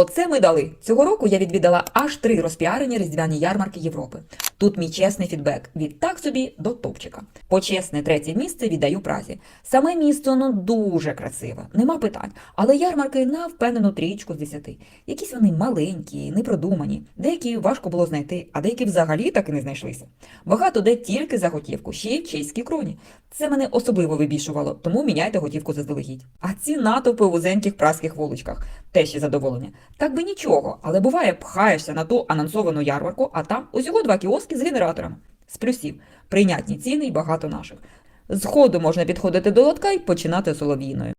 Оце ми дали. Цього року я відвідала аж три розпіарені різдвяні ярмарки Європи. Тут мій чесний фідбек від так собі до топчика. Почесне третє місце віддаю Празі. Саме місто ну дуже красиве, нема питань. Але ярмарки на впевнену трічку з десяти. Якісь вони маленькі, непродумані, деякі важко було знайти, а деякі взагалі так і не знайшлися. Багато де тільки за готівку, ще й в чеській кроні. Це мене особливо вибішувало, тому міняйте готівку заздалегідь. А ці натовпи в вузеньких праських вуличках те ще задоволення. Так би нічого, але буває, пхаєшся на ту анонсовану ярмарку, а там усього два кіоски з генераторами. З плюсів прийнятні ціни і багато наших. З можна підходити до лотка і починати солов'їною.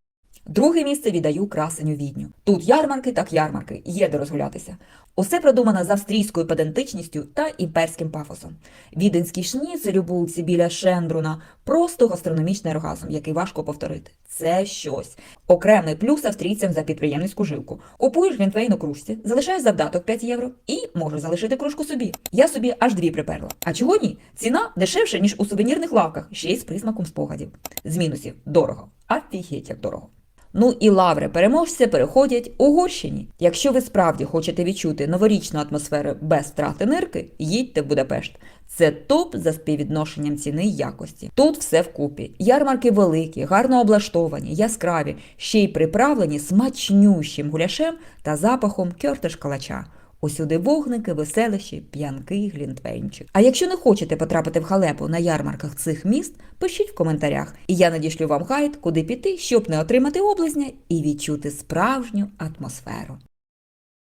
Друге місце віддаю красеню відню. Тут ярмарки, так ярмарки, є де розгулятися. Усе продумано з австрійською педантичністю та імперським пафосом. Віденський шніцель у булці біля Шендруна просто гастрономічний оргазм, який важко повторити. Це щось. Окремий плюс австрійцям за підприємницьку жилку. Купуєш глінтвейн у кружці, залишаєш завдаток 5 євро і можеш залишити кружку собі. Я собі аж дві приперла. А чого ні? Ціна дешевше, ніж у сувенірних лавках, ще й з присмаком спогадів. З мінусів дорого. Афігеть, як дорого. Ну і лаври переможця переходять Угорщині. Якщо ви справді хочете відчути новорічну атмосферу без втрати нирки, їдьте в Будапешт. Це топ за співвідношенням ціни й якості. Тут все вкупі. Ярмарки великі, гарно облаштовані, яскраві, ще й приправлені смачнющим гуляшем та запахом кьортиш калача. Усюди вогники, веселищі, п'янки, глінтвейнчик. А якщо не хочете потрапити в халепу на ярмарках цих міст, пишіть в коментарях, і я надішлю вам гайд, куди піти, щоб не отримати облизня і відчути справжню атмосферу.